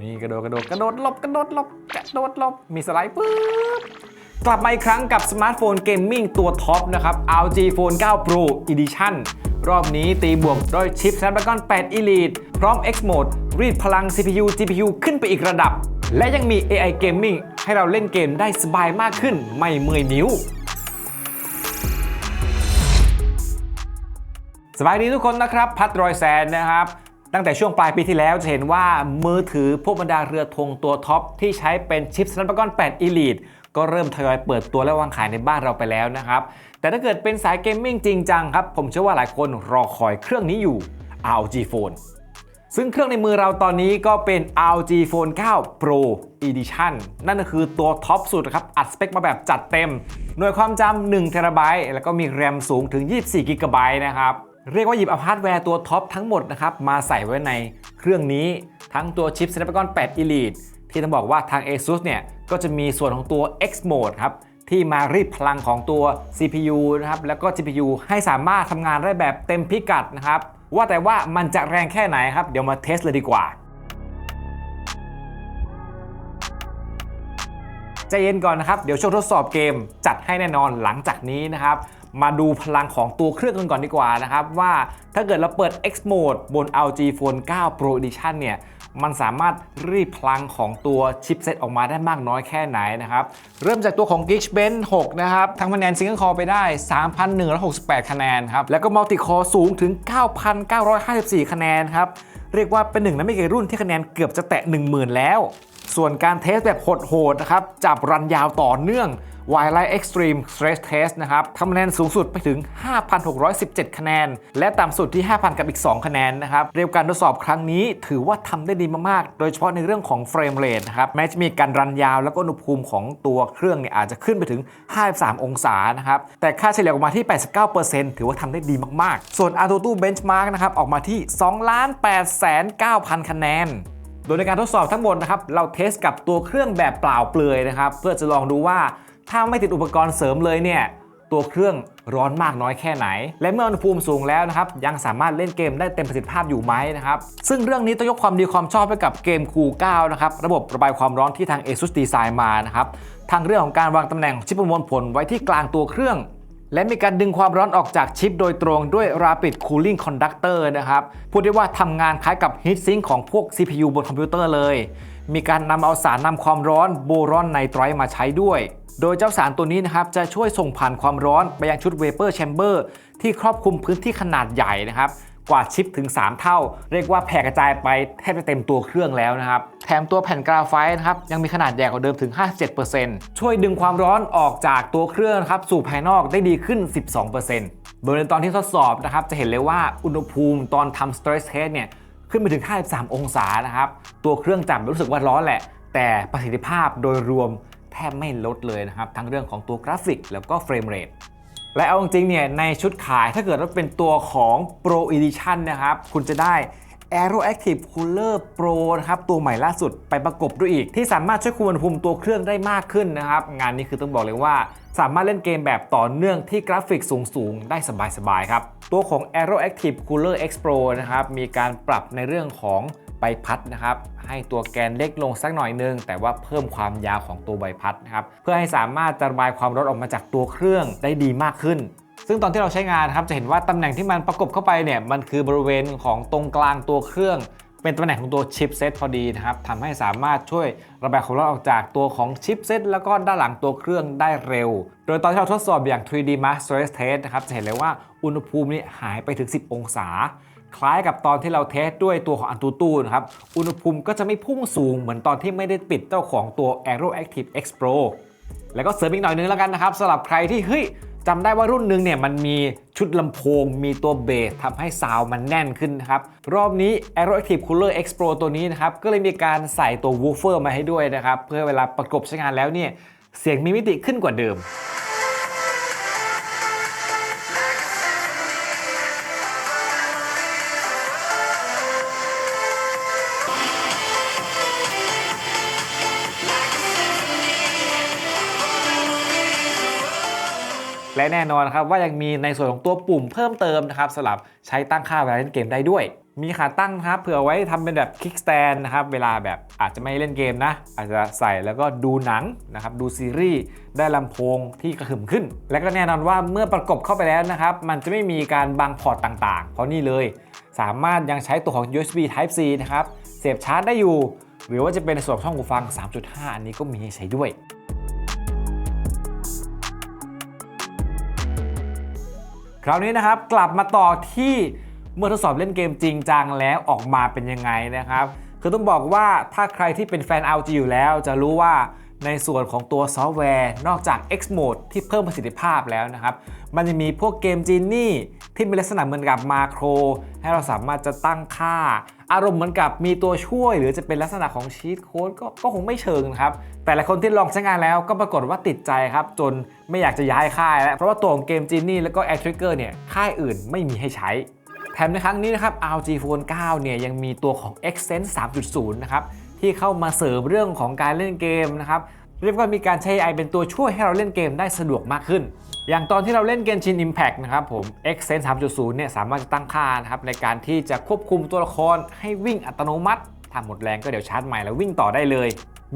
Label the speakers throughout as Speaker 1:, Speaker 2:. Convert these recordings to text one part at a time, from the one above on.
Speaker 1: นี่กระโดดกระโดดกระโดดหลบกระโดดหลบกระโดดหลบมีสไลด์ปุ๊บกลับมาอีกครั้งกับสมาร์ทโฟนเกมมิ่งตัวท็อปนะครับ LG Phone 9 Pro Edition รอบนี้ตีบวกด้วยชิป Snapdragon 8 Elite พร้อม X Mode รีดพลัง CPU GPU ขึ้นไปอีกระดับ และยังมี AI Gaming ให้เราเล่นเกมได้สบายมากขึ้นไม่เมื่อยนิ้ว สบายดีทุกคนนะครับ พัดรอยแซนนะครับ ตั้งแต่ช่วงปลายปีที่แล้วจะเห็นว่ามือถือพวกบรรดาเรือธงตัวท็อป ที่ใช้เป็นชิป Snapdragon 8 Elite ก็เริ่มทยอยเปิดตัวและวางขายในบ้านเราไปแล้วนะครับ แต่ถ้าเกิดเป็นสายเกมมิ่งจริงจังครับ ผมเชื่อว่าหลายคนรอคอยเครื่องนี้อยู่ ROG Phone ซึ่งเครื่องในมือเราตอนนี้ก็เป็น ROG Phone 9 Pro Edition นั่นก็คือตัวท็อปสุดครับ อัดสเปคมาแบบจัดเต็ม หน่วยความจำ1 t b แล้วก็มีแรมสูงถึง 24 g b นะครับ เรียกว่าหยิบเอาฮาร์ดแวร์ตัวท็อปทั้งหมดนะครับมาใส่ไว้ในเครื่องนี้ทั้งตัวชิป Snapdragon 8 Elite ที่ต้องบอกว่าทาง ASUS เนี่ยก็จะมีส่วนของตัว X Mode ครับที่มารีดพลังของตัว CPU นะครับแล้วก็ GPU ให้สามารถทำงานได้แบบเต็มพิกัดนะครับว่าแต่ว่ามันจะแรงแค่ไหนครับ เดี๋ยวมาเทสเลยดีกว่าใจเย็นก่อนนะครับ เดี๋ยวช่วงทดสอบเกมจัดให้แน่นอนหลังจากนี้นะครับ มาดูพลังของตัวเครื่องกันก่อนดีกว่านะครับ ว่าถ้าเกิดเราเปิด X Mode บน LG Phone 9 Pro Edition เนี่ยมันสามารถรีดพลังของตัวชิปเซตออกมาได้มากน้อยแค่ไหนนะครับ เริ่มจากตัวของ Geekbench 6 นะครับทั้งคะแนน Single Core ไปได้ 3,168 คะแนนครับ แล้วก็ Multi Core สูงถึง 9,954 คะแนนครับ เรียกว่าเป็นหนึ่งในไม่กี่รุ่นที่คะแนนเกือบจะแตะ 10,000 แล้ว ส่วนการเทสแบบโหดๆนะครับ จับรันยาวต่อเนื่อง Wildlife Extreme Stress Test นะครับทำคะแนนสูงสุดไปถึง 5,617 คะแนน และต่ำสุดที่ 5,000 กับอีก 2 คะแนนนะครับเรียกการทดสอบครั้งนี้ถือว่าทำได้ดีมากๆ โดยเฉพาะในเรื่องของเฟรมเรทนะครับแม้จะมีการรันยาวแล้วก็อุณหภูมิของตัวเครื่องเนี่ยอาจจะขึ้นไปถึง 53 องศานะครับแต่ค่าเฉลี่ยออกมาที่ 89%ถือว่าทำได้ดีมากๆ ส่วน AnTuTu Benchmark นะครับออกมาที่ 2,809,000 คะแนนโดยในการทดสอบทั้งหมดนะครับ เราเทสกับตัวเครื่องแบบเปล่าเปลือยนะครับ เพื่อจะลองดูว่า ถ้าไม่ติดอุปกรณ์เสริมเลยเนี่ยตัวเครื่องร้อนมากน้อยแค่ไหน และเมื่ออุณหภูมิสูงแล้วนะครับ ยังสามารถเล่นเกมได้เต็มประสิทธิภาพอยู่ไหมนะครับ ซึ่งเรื่องนี้ต้องยกความดีความชอบให้กับเกม Cool 9นะครับ ระบบระบายความร้อนที่ทาง ASUS ดีไซน์มานะครับ ทางเรื่องของการวางตำแหน่งชิปประมวลผลไว้ที่กลางตัวเครื่อง และมีการดึงความร้อนออกจากชิปโดยตรงด้วย Rapid Cooling Conductor นะครับ พูดได้ว่าทำงานคล้ายกับ Heat Sink ของพวก CPU บนคอมพิวเตอร์เลย มีการนำเอาสารนำความร้อนโบรอนไนไตร์มาใช้ด้วย โดยเจ้าสารตัวนี้นะครับจะช่วยส่งผ่านความร้อนไปยังชุด Vapor Chamber ที่ครอบคลุมพื้นที่ขนาดใหญ่นะครับกว่าชิปถึง 3 เท่า เรียกว่าแผ่กระจายไปแทบจะเต็มตัวเครื่องแล้วนะครับ แถมตัวแผ่นกราไฟต์นะครับยังมีขนาดใหญ่กว่าเดิมถึง 57%ช่วยดึงความร้อนออกจากตัวเครื่องครับสู่ภายนอกได้ดีขึ้น 12%โดยในตอนที่ทดสอบนะครับจะเห็นเลยว่าอุณหภูมิตอนทำ stress test เนี่ยขึ้นไปถึง 53 องศานะครับ ตัวเครื่องจับรู้สึกว่าร้อนแหละ แต่ประสิทธิภาพโดยรวม แทบไม่ลดเลยนะครับ ทั้งเรื่องของตัวกราฟิกแล้วก็เฟรมเรทและเอาจริงๆเนี่ยในชุดขายถ้าเกิดว่าเป็นตัวของ Pro Edition นะครับ คุณจะได้ Aero Active Cooler Pro นะครับ ตัวใหม่ล่าสุดไปประกบด้วยอีก ที่สามารถช่วยคุมอุณหภูมิตัวเครื่องได้มากขึ้นนะครับ งานนี้คือต้องบอกเลยว่า สามารถเล่นเกมแบบต่อเนื่องที่กราฟิกสูง ๆ ได้สบาย ๆ ครับ ตัวของ Aero Active Cooler X Pro นะครับ มีการปรับในเรื่องของ ใบพัดนะครับ ให้ตัวแกนเล็กลงสักหน่อยนึง แต่ว่าเพิ่มความยาวของตัวใบพัดนะครับ เพื่อให้สามารถจะระบายความร้อนออกมาจากตัวเครื่องได้ดีมากขึ้นซึ่งตอนที่เราใช้งานครับจะเห็นว่าตำแหน่งที่มันประกบเข้าไปเนี่ยมันคือบริเวณของตรงกลางตัวเครื่อง เป็นตำแหน่งของตัวชิปเซตพอดีนะครับทำให้สามารถช่วยระบายความร้อนออกจากตัวของชิปเซตแล้วก็ด้านหลังตัวเครื่องได้เร็ว โดยตอนที่เราทดสอบอย่าง 3D Max Stress Test นะครับจะเห็นเลยว่าอุณหภูมินี่หายไปถึง 10 องศา คล้ายกับตอนที่เราเทสด้วยตัวของอันตูตูนะครับ อุณหภูมิก็จะไม่พุ่งสูงเหมือนตอนที่ไม่ได้ปิดเจ้าของตัว Aero Active X Pro แล้วก็เสริมอีกหน่อยนึงแล้วกันนะครับสำหรับใครที่เฮ้ยจำได้ว่ารุ่นหนึงเนี่ยมันมีชุดลำโพงมีตัวเบสทำให้ซาวมันแน่นขึ้นนะครับ รอบนี้ Aero Active Cooler X Pro ตัวนี้นะครับ ก็เลยมีการใส่ตัว woofer มาให้ด้วยนะครับ เพื่อเวลาประกบใช้งานแล้วเนี่ยเสียงมีมิติขึ้นกว่าเดิม และแน่นอนครับว่ายังมีในส่วนของตัวปุ่มเพิ่มเติมนะครับสำหรับใช้ตั้งค่าเวลาเล่นเกมได้ด้วย มีขาตั้งครับเผื่อไว้ทำเป็นแบบคิกสแตนนะครับเวลาแบบอาจจะไม่เล่นเกมนะ อาจจะใส่แล้วก็ดูหนังนะครับดูซีรีส์ได้ลำโพงที่กระหึ่มขึ้น และก็แน่นอนว่าเมื่อประกบเข้าไปแล้วนะครับมันจะไม่มีการบังพอร์ตต่างๆ เพราะนี่เลย สามารถยังใช้ตัวของ USB Type C นะครับเสียบชาร์จได้อยู่ หรือว่าจะเป็นส่วนช่องหูฟัง 3.5 อันนี้ก็มีให้ใช้ด้วย คราวนี้นะครับกลับมาต่อที่เมื่อทดสอบเล่นเกมจริงจังแล้วออกมาเป็นยังไงนะครับ คือต้องบอกว่าถ้าใครที่เป็นแฟน RG อยู่แล้วจะรู้ว่า ในส่วนของตัวซอฟต์แวร์ นอกจาก X Mode ที่เพิ่มประสิทธิภาพแล้วนะครับ มันจะมีพวกเกมจีนี่ที่มีลักษณะเหมือนกับมาโคร ให้เราสามารถจะตั้งค่า อารมณ์เหมือนกับมีตัวช่วย หรือจะเป็นลักษณะของชีตโค้ดก็คงไม่เชิงนะครับ แต่ละคนที่ลองใช้งานแล้วก็ปรากฏว่าติดใจครับ จนไม่อยากจะย้ายค่ายแล้ว เพราะว่าตัวของเกมจีนี่แล้วก็ a i r Trigger เนี่ยค่ายอื่นไม่มีให้ใช้แถมในครั้งนี้นะครับ RG Phone 9 เนี่ยยังมีตัวของ Excense 3.0 นะครับ ที่เข้ามาเสริมเรื่องของการเล่นเกมนะครับเรียกว่ามีการใช้ AI เป็นตัวช่วยให้เราเล่นเกมได้สะดวกมากขึ้น อย่างตอนที่เราเล่นเกมชิน Impact นะครับผม Excense 3.0 เนี่ยสามารถจะตั้งค่านะครับในการที่จะควบคุมตัวละครให้วิ่งอัตโนมัติถ้าหมดแรงก็เดี๋ยวชาร์จใหม่แล้ววิ่งต่อได้เลย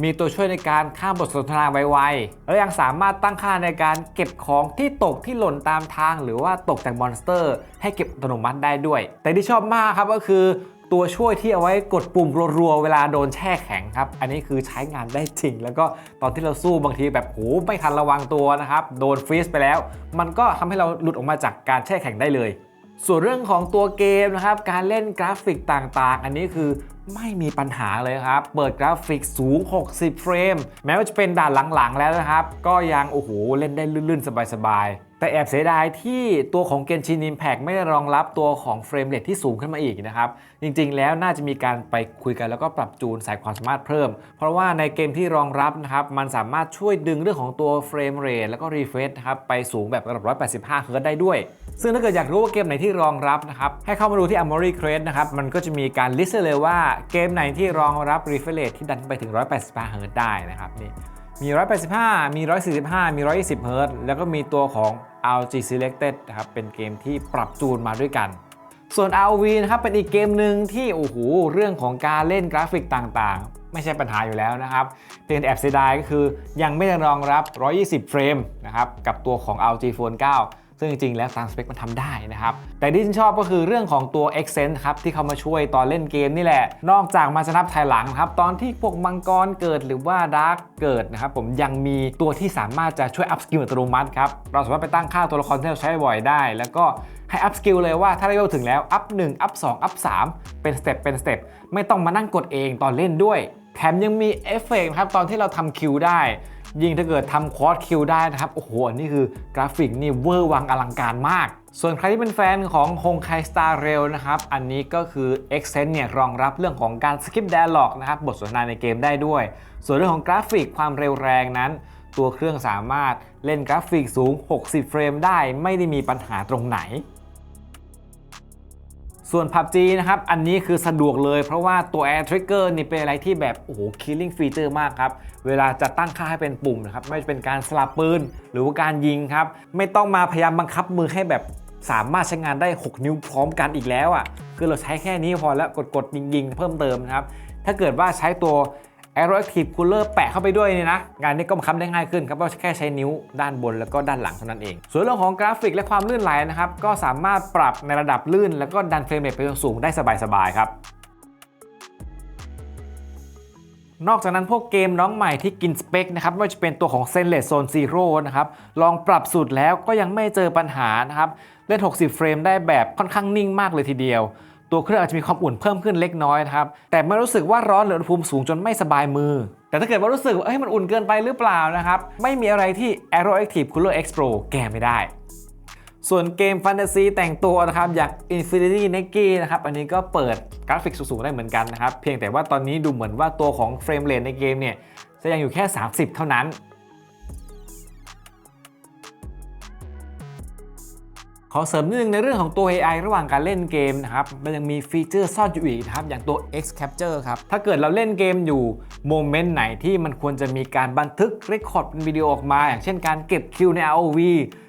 Speaker 1: มีตัวช่วยในการข้ามบทสนทนาไวๆ แล้วยังสามารถตั้งค่าในการเก็บของที่ตกที่หล่นตามทาง หรือว่าตกจากมอนสเตอร์ ให้เก็บอัตโนมัติได้ด้วย แต่ที่ชอบมากครับก็คือ ตัวช่วยที่เอาไว้กดปุ่มรัวๆเวลาโดนแช่แข็งครับ อันนี้คือใช้งานได้จริง แล้วก็ตอนที่เราสู้บางทีแบบโหไม่ทันระวังตัวนะครับ โดนฟรีซไปแล้ว มันก็ทำให้เราหลุดออกมาจากการแช่แข็งได้เลย ส่วนเรื่องของตัวเกมนะครับ การเล่นกราฟิกต่างๆ อันนี้คือไม่มีปัญหาเลยครับ เปิดกราฟิกสูง 60 เฟรม แม้ว่าจะเป็นด่านหลังๆ แล้วนะครับ ก็ยังโอ้โหเล่นได้ลื่นๆ สบายๆแต่แอบเสียดายที่ตัวของ Genshin Impact ไม่ได้รองรับตัวของเฟรมเรทที่สูงขึ้นมาอีกนะครับ จริงๆ แล้วน่าจะมีการไปคุยกันแล้วก็ปรับจูนใส่ความสามารถเพิ่ม เพราะว่าในเกมที่รองรับนะครับมันสามารถช่วยดึงเรื่องของตัวเฟรมเรทแล้วก็รีเฟรชครับไปสูงแบบระดับ185เฮิร์ตได้ด้วย ซึ่งถ้าเกิดอยากรู้ว่าเกมไหนที่รองรับนะครับให้เข้ามาดูที่ Amory Crate นะครับมันก็จะมีการลิสต์เลยว่าเกมไหนที่รองรับ refresh rate ที่ดันไปถึง185เฮิร์ตได้นะครับนี่ มี 185 มี 145 มี 120 เฮิร์ตแล้วก็มีตัวของ RG Selected นะครับ เป็นเกมที่ปรับจูนมาด้วยกัน ส่วน ROV นะครับ เป็นอีกเกมหนึ่งที่ โอ้โห เรื่องของการเล่นกราฟิกต่างๆ ไม่ใช่ปัญหาอยู่แล้วนะครับ เพียงแต่แอบเสียดายก็คือยังไม่ได้รองรับ 120 เฟรมนะครับ กับตัวของ ROG Phone 9 ซึ่งจริงๆ แล้วตามสเปคมันทำได้นะครับ แต่ที่ฉันชอบก็คือเรื่องของตัว Accent ครับที่เขามาช่วยตอนเล่นเกมนี่แหละ นอกจากมาจะนับภายหลังครับ ตอนที่พวกมังกรเกิดหรือว่าดาร์กเกิดนะครับผมยังมีตัวที่สามารถจะช่วยอัพสกิลอัตโนมัติครับ เราสามารถไปตั้งค่าตัวละครที่เราใช้บ่อยได้ แล้วก็ให้อัพสกิลเลยว่าถ้าเลเวลถึงแล้วอัพ1อัพ2อัพ3เป็นสเต็ปเป็นสเต็ปไม่ต้องมานั่งกดเองตอนเล่นด้วย แถมยังมีเอฟเฟกต์ครับตอนที่เราทำคิวได้ ยิ่งถ้าเกิดทำควอดคิวได้นะครับ โอ้โหอันนี่คือกราฟิกนี่เวอร์วังอลังการมากส่วนใครที่เป็นแฟนของ Honkai Star Rail นะครับ อันนี้ก็คือ Accent เนี่ยรองรับเรื่องของการสกิป dialog นะครับ บทสนทนาในเกมได้ด้วย ส่วนเรื่องของกราฟิกความเร็วแรงนั้น ตัวเครื่องสามารถเล่นกราฟิกสูง 60 เฟรมได้ ไม่ได้มีปัญหาตรงไหน ส่วน PUBG นะครับ อันนี้คือสะดวกเลยเพราะว่าตัว Air Trigger นี่เป็นอะไรที่แบบ โอ้โห killing feature มากครับ เวลาจะตั้งค่าให้เป็นปุ่มนะครับ ไม่เป็นการสลับปืน หรือว่าการยิงครับ ไม่ต้องมาพยายามบังคับมือให้แบบสามารถใช้งานได้ 6 นิ้วพร้อมกันอีกแล้วอะ่ะคือเราใช้แค่นี้พอแล้วกดๆยิงๆ เพิ่มเติมนะครับ ถ้าเกิดว่าใช้ตัว Aeroactive Cooler แปะเข้าไปด้วยเนี่ยนะ งานนี้ก็บังคับได้ง่ายขึ้นครับเพราะแค่ใช้นิ้วด้านบนแล้วก็ด้านหลังเท่านั้นเอง ส่วนเรื่องของกราฟิกและความลื่นไหลนะครับ ก็สามารถปรับในระดับลื่น แล้วก็ดันเฟรมเรทไปสูงได้สบายๆครับนอกจากนั้นพวกเกมน้องใหม่ที่กินสเปคนะครับไม่ว่าจะเป็นตัวของ z e n l e s Zone Zero นะครับลองปรับสูตรแล้วก็ยังไม่เจอปัญหานะครับเล่น 60 เฟรมได้แบบค่อนข้างนิ่งมากเลยทีเดียว ตัวเครื่องอาจจะมีความอุ่นเพิ่มขึ้นเล็กน้อยนะครับแต่ไม่รู้สึกว่าร้อนหรืออุณหภูมิสูงจนไม่สบายมือ แต่ถ้าเกิดว่ารู้สึกว่าเอ้ยมันอุ่นเกินไปหรือเปล่านะครับไม่มีอะไรที่ Aeroactive Cooler X Pro แก้ไม่ได้ส่วนเกมแฟนตาซีแต่งตัวนะครับ อย่าง Infinity n e g i นะครับ อันนี้ก็เปิดกราฟิกสูงๆได้เหมือนกันนะครับ เพียงแต่ว่าตอนนี้ดูเหมือนว่าตัวของเฟรมเรทในเกมเนี่ย จะยังอยู่แค่ 30 เท่านั้น ขอเสริมนิดนึงในเรื่องของตัว AI ระหว่างการเล่นเกมนะครับมันยังมีฟีเจอร์ซ่อนอยู่อีกนะครับอย่างตัว X Capture ครับถ้าเกิดเราเล่นเกมอยู่โมเมนต์ไหนที่มันควรจะมีการบันทึกเรคคอร์ดเป็นวิดีโอออกมา อย่างเช่นการเก็บคิวใน ROV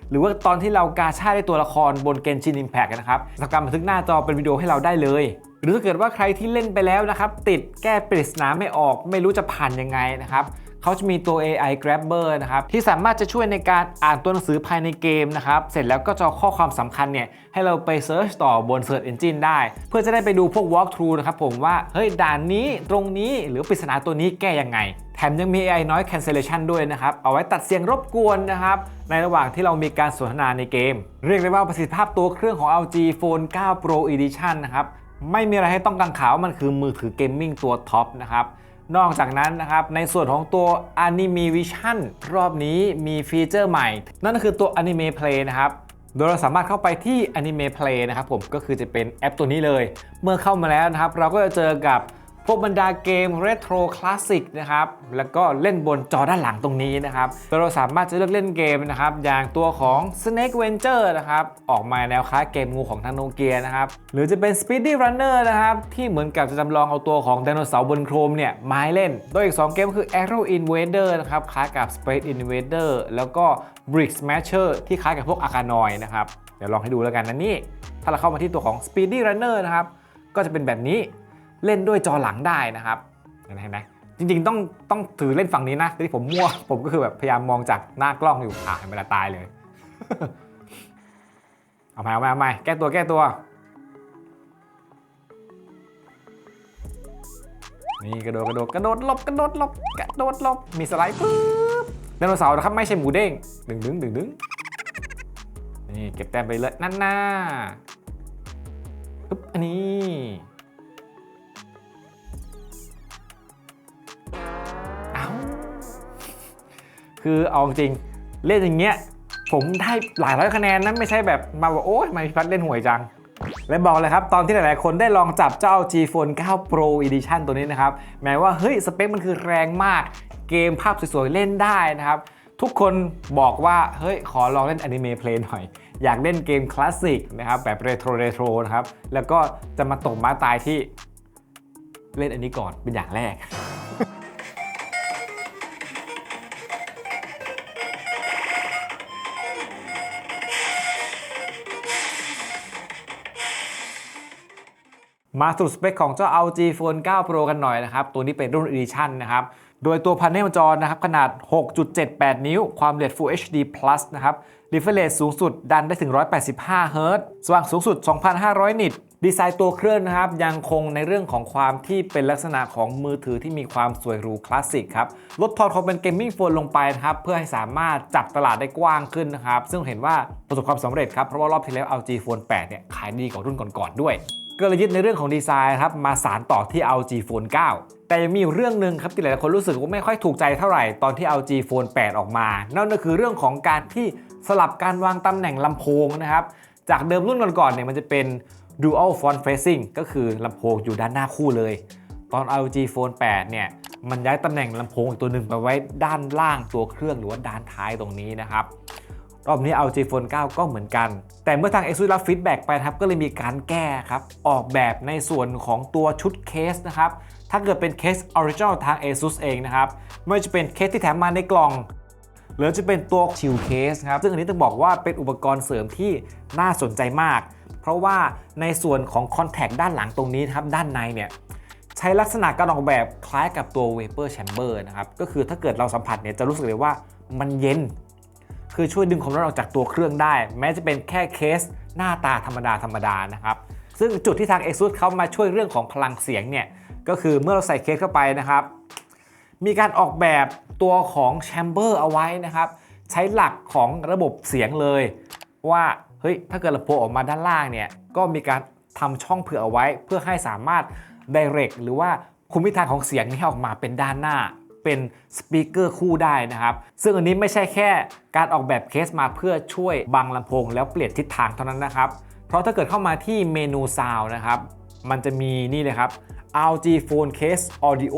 Speaker 1: หรือว่าตอนที่เรากาชาได้ตัวละครบนเกนชินอิมแพกนะครับทำการบันทึกหน้าจอเป็นวิดีโอให้เราได้เลย หรือถ้าเกิดว่าใครที่เล่นไปแล้วนะครับติดแก้ปริศนาไม่ออกไม่รู้จะผ่านยังไงนะครับ เขาจะมีตัว AI Grabber นะครับที่สามารถจะช่วยในการอ่านตัวหนังสือภายในเกมนะครับเสร็จแล้วก็จะข้อความสำคัญเนี่ยให้เราไปเซิร์ชต่อบน Search Engine ได้ เพื่อจะได้ไปดูพวก walkthrough นะครับผมว่าเฮ้ยด่านนี้ตรงนี้หรือปริศนาตัวนี้แก้ยังไงแถมยังมี AI noise cancellation ด้วยนะครับ เอาไว้ตัดเสียงรบกวนนะครับ ในระหว่างที่เรามีการสนทนาในเกม เรียกได้ว่าประสิทธิภาพตัวเครื่องของ LG Phone 9 Pro Edition นะครับ ไม่มีอะไรให้ต้องกังขาว่ามันคือมือถือเกมมิ่งตัวท็อปนะครับ นอกจากนั้นนะครับ ในส่วนของตัว Anime Vision รอบนี้มีฟีเจอร์ใหม่ นั่นก็คือตัว Anime Play นะครับโดยเราสามารถเข้าไปที่ Anime Play นะครับผมก็คือจะเป็นแอปตัวนี้เลย เมื่อเข้ามาแล้วนะครับ เราก็จะเจอกับ พวกบรรดาเกม Retro Classic นะครับ แล้วก็เล่นบนจอด้านหลังตรงนี้นะครับเราสามารถจะเลือกเล่นเกมนะครับ อย่างตัวของ Snake Venture นะครับ ออกมาแนวคล้ายเกมงูของทางโนเกียนะครับ หรือจะเป็น Speedy Runner นะครับ ที่เหมือนกับจะจำลองเอาตัวของไดโนเสาร์บนโครมเนี่ยมาให้เล่น โดยอีก 2 เกมคือ Arrow Invader นะครับ คล้ายกับ Space Invader แล้วก็ Brick Smasher ที่คล้ายกับพวก Arkanoid นะครับ เดี๋ยวลองให้ดูแล้วกันนะนี่ ถ้าเราเข้ามาที่ตัวของ Speedy Runner นะครับ ก็จะเป็นแบบนี้ เล่นด้วยจอหลังได้นะครับเห็นไหมจริงๆต้องต้องถือเล่นฝั่งนี้นะที่ผมมั่วผมก็คือแบบพยายามมองจากหน้ากล้องอยู่อะเห็นเวลาตายเลยเอาใหม่เอาใหม่เอาใหม่แก้ตัวแก้ตัว นี่กระโดดกระโดดกระโดดหลบกระโดดหลบกระโดดหลบมีสไลด์ปุ๊บไดโนเสาร์นะครับไม่ใช่หมูเด้งดึงดึงดึงดึงนี่เก็บแต้มไปเลยนั่นน่าปึ๊บอันนี้ คือเอาจริงเล่นอย่างเงี้ยผมได้หลายร้อยคะแนนนะไม่ใช่แบบมาบอกโอ้ยทำไมพี่พัดเล่นห่วยจัง และบอกเลยครับ ตอนที่หลายๆ คนได้ลองจับเจ้า G Phone 9 Pro Edition ตัวนี้นะครับ แม้ว่าเฮ้ยสเปคมันคือแรงมาก เกมภาพสวยๆ เล่นได้นะครับ ทุกคนบอกว่าเฮ้ยขอลองเล่นอนิเมะเพลย์หน่อย อยากเล่นเกมคลาสสิกนะครับแบบเรโทรเรโทรนะครับแล้วก็จะมาตกมาตายที่เล่นอันนี้ก่อนเป็นอย่างแรก มาสู่สเปคของเจ้า LG Phone 9 Pro กันหน่อยนะครับ ตัวนี้เป็นรุ่น Edition นะครับ โดยตัวพันเนลจอนะครับ ขนาด 6.78 นิ้ว ความละเอียด Full HD Plus นะครับ Refresh สูงสุดดันได้ถึง 185 เฮิรตซ์สว่างสูงสุด 2,500 นิตดีไซน์ตัวเครื่องนะครับ ยังคงในเรื่องของความที่เป็นลักษณะของมือถือที่มีความสวยหรูคลาสสิกครับ ลดทอนความเป็นเกมมิ่งโฟนลงไปนะครับ เพื่อให้สามารถจับตลาดได้กว้างขึ้นนะครับ ซึ่งเห็นว่าประสบความสำเร็จครับ เพราะว่ารอบที่แล้ว LG Phone 8 เนี่ยขายดีกว่ารุ่นก่อนๆด้วย ก็เลยยึดในเรื่องของดีไซน์ครับมาสารต่อที่ LG Phone 9 แต่ยังมีอยู่เรื่องหนึ่งครับที่หลายๆคนรู้สึกว่าไม่ค่อยถูกใจเท่าไหร่ตอนที่ LG Phone 8 ออกมา นั่นก็คือเรื่องของการที่สลับการวางตำแหน่งลำโพงนะครับ จากเดิมรุ่นก่อนๆเนี่ยมันจะเป็น Dual Front Facing ก็คือลำโพงอยู่ด้านหน้าคู่เลย ตอน LG Phone 8 เนี่ยมันย้ายตำแหน่งลำโพงอีกตัวหนึ่งไปไว้ด้านล่างตัวเครื่องหรือว่าด้านท้ายตรงนี้นะครับ รอบนี้ LG Phone 9 ก็เหมือนกัน แต่เมื่อทาง ASUS รับฟีดแบ็กไปครับก็เลยมีการแก้ครับ ออกแบบในส่วนของตัวชุดเคสนะครับ ถ้าเกิดเป็นเคส Original ทาง ASUS เองนะครับ ไม่ว่าจะเป็นเคสที่แถมมาในกล่อง หรือจะเป็นตัวชิลเคสครับ ซึ่งอันนี้ต้องบอกว่าเป็นอุปกรณ์เสริมที่น่าสนใจมาก เพราะว่าในส่วนของคอนแทคด้านหลังตรงนี้ครับด้านในเนี่ยใช้ลักษณะการออกแบบคล้ายกับตัว Vapor Chamber นะครับก็คือถ้าเกิดเราสัมผัสเนี่ยจะรู้สึกเลยว่ามันเย็น คือช่วยดึงความร้อนออกจากตัวเครื่องได้ แม้จะเป็นแค่เคสหน้าตาธรรมดาธรรมดานะครับซึ่งจุดที่ทาง ASUS เขามาช่วยเรื่องของพลังเสียงเนี่ยก็คือเมื่อเราใส่เคสเข้าไปนะครับ มีการออกแบบตัวของแชมเบอร์เอาไว้นะครับ ใช้หลักของระบบเสียงเลย ว่าเฮ้ยถ้าเกิดลำโพงออกมาด้านล่างเนี่ยก็มีการทำช่องเผื่อเอาไว้ เพื่อให้สามารถ direct หรือว่าคุมทิศทางของเสียงนี้ออกมาเป็นด้านหน้า เป็นสปีกเกอร์คู่ได้นะครับ ซึ่งอันนี้ไม่ใช่แค่การออกแบบเคสมาเพื่อช่วยบังลำโพง แล้วเปลี่ยนทิศทางเท่านั้นนะครับ เพราะถ้าเกิดเข้ามาที่เมนูซาวนะครับ มันจะมีนี่เลยครับ RG Phone Case Audio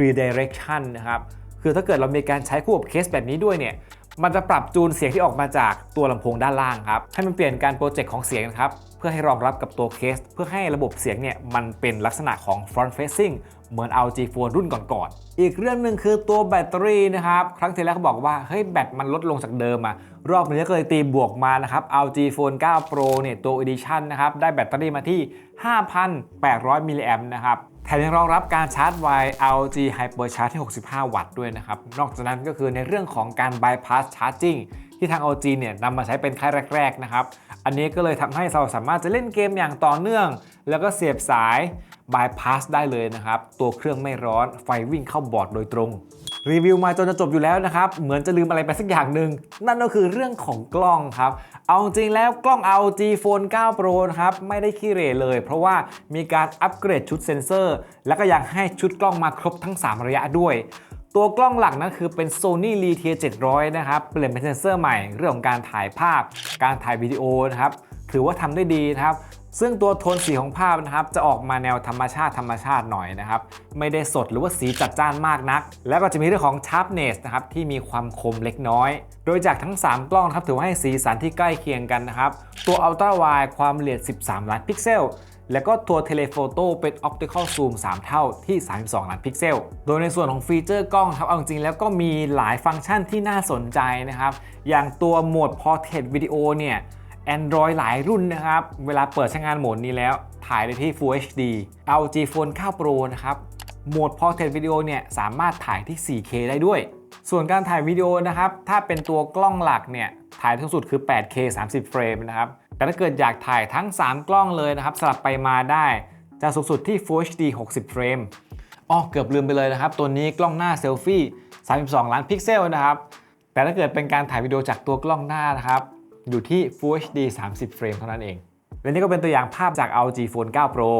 Speaker 1: Redirection นะครับ คือถ้าเกิดเรามีการใช้คู่กับเคสแบบนี้ด้วยเนี่ยมันจะปรับจูนเสียงที่ออกมาจากตัวลำโพงด้านล่างครับ ให้มันเปลี่ยนการโปรเจกต์ของเสียงนะครับ เพื่อให้รองรับกับตัวเคส เพื่อให้ระบบเสียงเนี่ยมันเป็นลักษณะของ front facing เหมือน LG Phone รุ่นก่อนๆ อีกเรื่องหนึ่งคือตัวแบตเตอรี่นะครับ ครั้งที่แล้วเขาบอกว่า เฮ้ยแบตมันลดลงจากเดิมอะรอบนี้ก็เลยตีบวกมานะครับ LG Phone 9 Pro เนี่ยตัว Edition นะครับ ได้แบตเตอรี่มาที่ 5,800มิลลิแอมป์นะครับแถมยังรองรับการชาร์จไว LG Hypercharge ที่ 65 วัตต์ด้วยนะครับ นอกจากนั้นก็คือในเรื่องของการ bypass charging ที่ทาง LG เนี่ยนำมาใช้เป็นค่ายแรกๆนะครับ อันนี้ก็เลยทำให้เราสามารถจะเล่นเกมอย่างต่อเนื่อง แล้วก็เสียบสาย bypass ได้เลยนะครับ ตัวเครื่องไม่ร้อนไฟวิ่งเข้าบอร์ดโดยตรง รีวิวมาจนจะจบอยู่แล้วนะครับ เหมือนจะลืมอะไรไปสักอย่างหนึ่ง นั่นก็คือเรื่องของกล้องครับ เอาจริงแล้วกล้อง LG Phone 9 Pro นะครับ ไม่ได้ขี้เหร่เลย เพราะว่ามีการอัปเกรดชุดเซ็นเซอร์ แล้วก็ยังให้ชุดกล้องมาครบทั้ง 3 ระยะด้วย ตัวกล้องหลักนั้นคือเป็น Sony Letia 700 นะครับ เปลี่ยนเป็นเซนเซอร์ใหม่เรื่องของการถ่ายภาพ การถ่ายวิดีโอนะครับ ถือว่าทำได้ดีนะครับ ซึ่งตัวโทนสีของภาพนะครับ จะออกมาแนวธรรมชาติธรรมชาติหน่อยนะครับ ไม่ได้สดหรือว่าสีจัดจ้านมากนัก แล้วก็จะมีเรื่องของ sharpness นะครับที่มีความคมเล็กน้อย โดยจากทั้ง 3 กล้องครับถือว่าให้สีสันที่ใกล้เคียงกันนะครับ ตัว Ultra Wide ความละเอียด 13 ล้านพิกเซล แล้วก็ตัวเทเลโฟโต้เป็น Optical Zoom 3 เท่าที่ 32 ล้านพิกเซล โดยในส่วนของฟีเจอร์กล้องครับ เอาจริงแล้วก็มีหลายฟังก์ชันที่น่าสนใจนะครับ อย่างตัวโหมด Portrait Video เนี่ย Android หลายรุ่นนะครับ เวลาเปิดใช้งานโหมดนี้แล้ว ถ่ายได้ที่ Full HD LG Phone 9 Pro นะครับโหมด Portrait Video เนี่ยสามารถถ่ายที่ 4K ได้ด้วย ส่วนการถ่ายวิดีโอนะครับ ถ้าเป็นตัวกล้องหลักเนี่ย ถ่ายสูงสุดคือ 8K 30 เฟรมนะครับ แต่ถ้าเกิดอยากถ่ายทั้ง 3 กล้องเลยนะครับ สลับไปมาได้จะสูงสุดที่ Full HD 60 เฟรมอ๋อเกือบลืมไปเลยนะครับ ตัวนี้กล้องหน้าเซลฟี่ 32 ล้านพิกเซลนะครับ แต่ถ้าเกิดเป็นการถ่ายวิดีโอจากตัวกล้องหน้านะครับ อยู่ที่ Full HD 30 เฟรมเท่านั้นเองและนี่ก็เป็นตัวอย่างภาพจาก LG Phone 9 Pro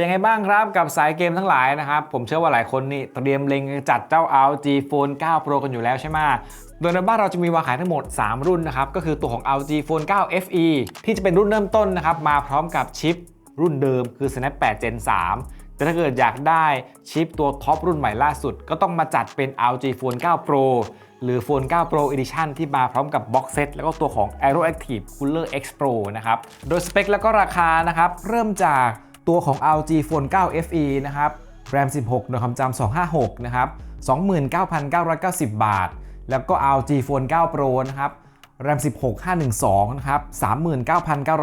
Speaker 1: เป็นยังไงบ้างครับกับสายเกมทั้งหลายนะครับ ผมเชื่อว่าหลายคนนี่เตรียมเล็งจัดเจ้า LG Phone 9 Pro กันอยู่แล้วใช่ไหมโดยในบ้านเราจะมีวางขายทั้งหมด 3 รุ่นนะครับ ก็คือตัวของ LG Phone 9 FE ที่จะเป็นรุ่นเริ่มต้นนะครับ มาพร้อมกับชิปรุ่นเดิมคือ Snap 8 Gen 3แต่ถ้าเกิดอยากได้ชิปตัวท็อปรุ่นใหม่ล่าสุด ก็ต้องมาจัดเป็น LG Phone 9 Pro หรือ Phone 9 Pro Edition ที่มาพร้อมกับ Box Set แล้วก็ตัวของ Aeroactive Cooler X Pro นะครับ โดยสเปคแล้วก็ราคานะครับ เริ่มจาก ตัวของ LG Phone 9 FE นะครับ RAM 16โดยความจำ256 นะครับ 29,990 บาท แล้วก็ LG Phone 9 Pro นะครับ RAM 16 512 นะครับ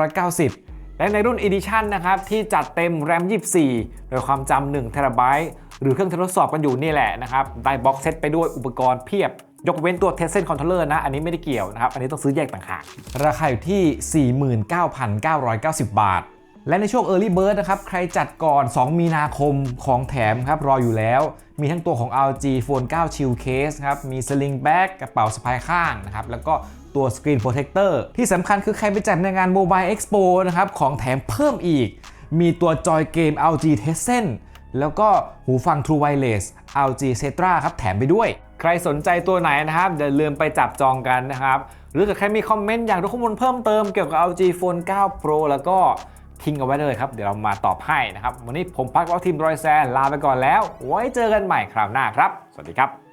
Speaker 1: 39,990 และในรุ่น Edition นะครับ ที่จัดเต็ม RAM 24 โดยความจำ1 t b หรือเครื่องทดสอบกันอยู่นี่แหละนะครับ ได้บ็อกเซตไปด้วยอุปกรณ์เพียบ ยกเว้นตัว t e s t e n Controller นะ อันนี้ไม่ได้เกี่ยวนะครับ อันนี้ต้องซื้อแยกต่างหาก ราคาอยู่ที่ 49,990 บาท และในช่วง Early Bird นะครับ ใครจัดก่อน 2 มีนาคมของแถมครับ รออยู่แล้ว มีทั้งตัวของ LG Phone 9 Chill Case ครับ มี Sling Bag กระเป๋าสะพายข้างนะครับ แล้วก็ตัว Screen Protector ที่สำคัญคือใครไปจัดในงาน Mobile Expo นะครับ ของแถมเพิ่มอีก มีตัวจอยเกม LG t e s c e n แล้วก็หูฟัง True Wireless LG Cetra ครับ แถมไปด้วย ใครสนใจตัวไหนนะครับอย่าลืมไปจับจองกันนะครับ หรือถ้าใครมีคอมเมนต์อยากรู้ข้อมูลเพิ่มเติมเกี่ยวกับ LG Phone 9 Pro แล้วก็ ทิ้งเอาไว้เลยครับ เดี๋ยวเรามาตอบให้นะครับ วันนี้ผมพักว่าทีมรอยแซนลาไปก่อนแล้ว ไว้เจอกันใหม่คราวหน้าครับ สวัสดีครับ